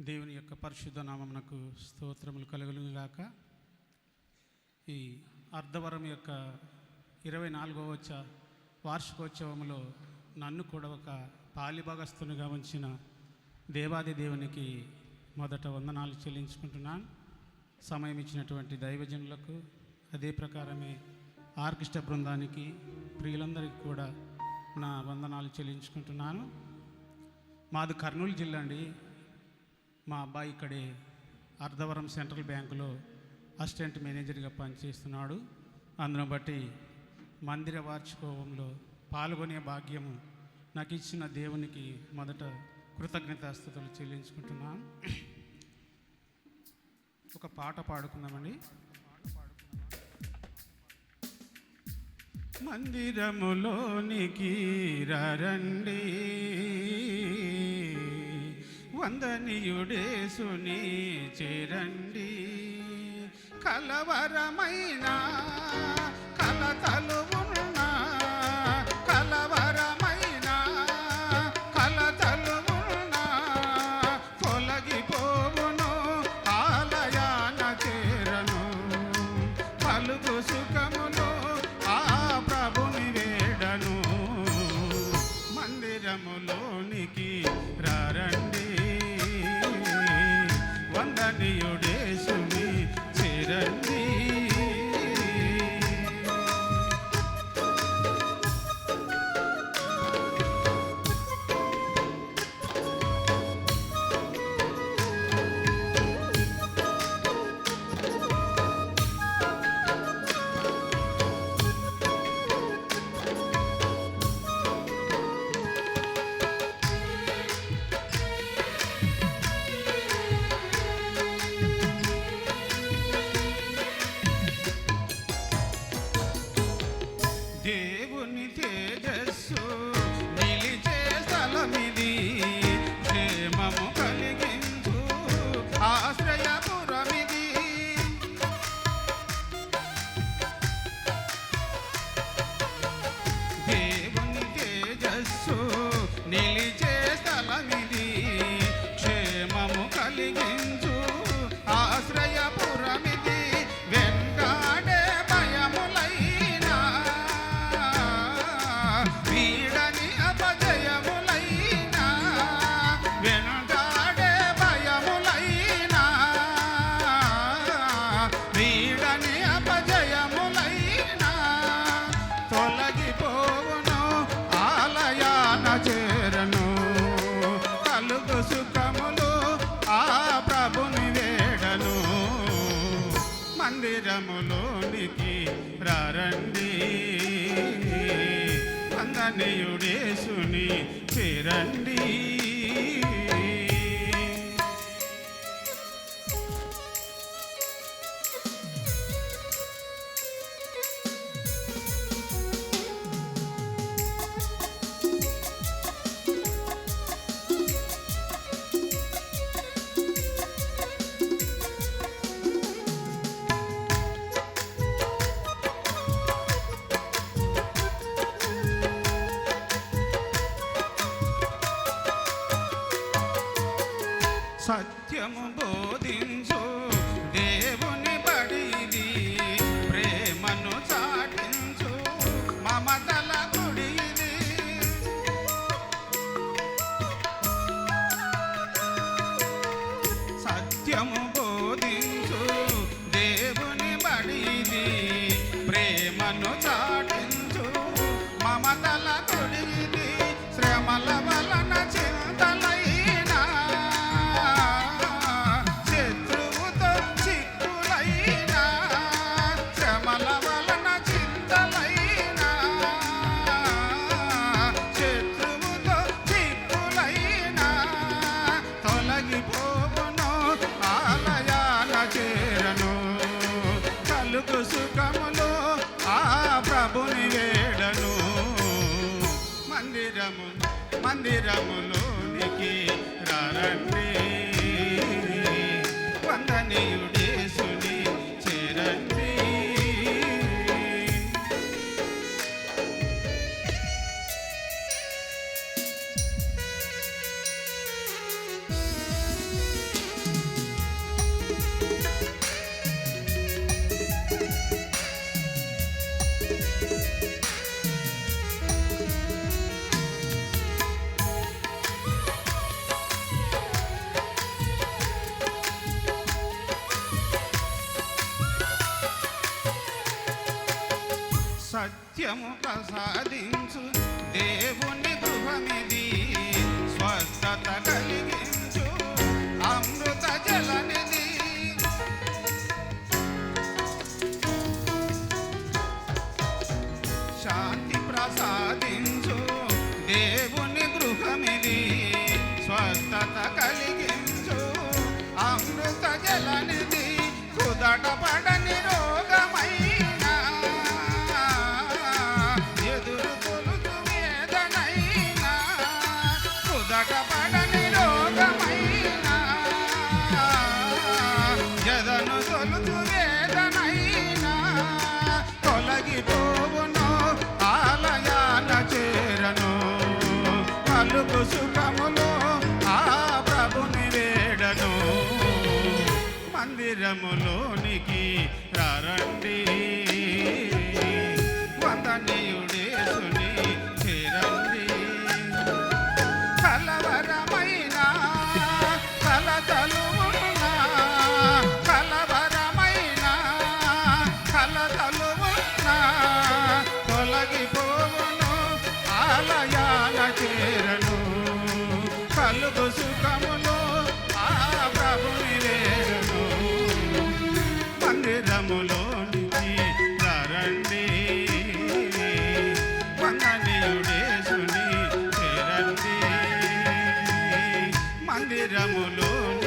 దేవుని యొక్క పరిశుద్ధ నామమునకు స్తోత్రములు కలుగులుగాక ఈ అర్ధవరం యొక్క ఇరవై నాలుగవ వచ్చ వార్షికోత్సవంలో నన్ను కూడా ఒక పాలిభాగస్తునిగా ఉంచిన దేవాది దేవునికి మొదట వందనాలు చెల్లించుకుంటున్నాను. సమయం ఇచ్చినటువంటి దైవజనులకు అదే ప్రకారమే ఆర్కెస్ట్రా బృందానికి ప్రియులందరికీ కూడా నా వందనాలు చెల్లించుకుంటున్నాను. మాది కర్నూలు జిల్లా అండి. మా అబ్బాయి ఇక్కడే అర్ధవరం సెంట్రల్ బ్యాంకులో అసిస్టెంట్ మేనేజర్గా పనిచేస్తున్నాడు. అందును బట్టి మందిర వార్షికోవంలో పాల్గొనే భాగ్యము నాకు ఇచ్చిన దేవునికి మొదట కృతజ్ఞతాస్థుతులు చెల్లించుకుంటున్నాను ఒక పాట పాడుకుందామండి. మందిరములోనికి రండి. వందనీయుడేసుని చేరండి. కలవరమైన కలతలు ఉన్న కలవరమైన కలతలు ఉన్న తొలగిపోవును ఆలయాన చేరను. పలుకు సుఖం చేరండి రారండి వందనీయుడేసుని చేరండి బోధించు మందిరములోనికి సౌఖ్యము ప్రసాదించు దేవుని గృహమిది. స్వస్థత కలిగించు. మందిరములోనికి రండి వందనీయుడేసుని చేరండి. కలవరమైన కలతలు ఉన్నా కలవరమైన కలతలు ఉన్నా తొలగిపోవును ఆలయాల చేరను. కలుగు సుఖములో చేరండి మందిరములోనికి రండి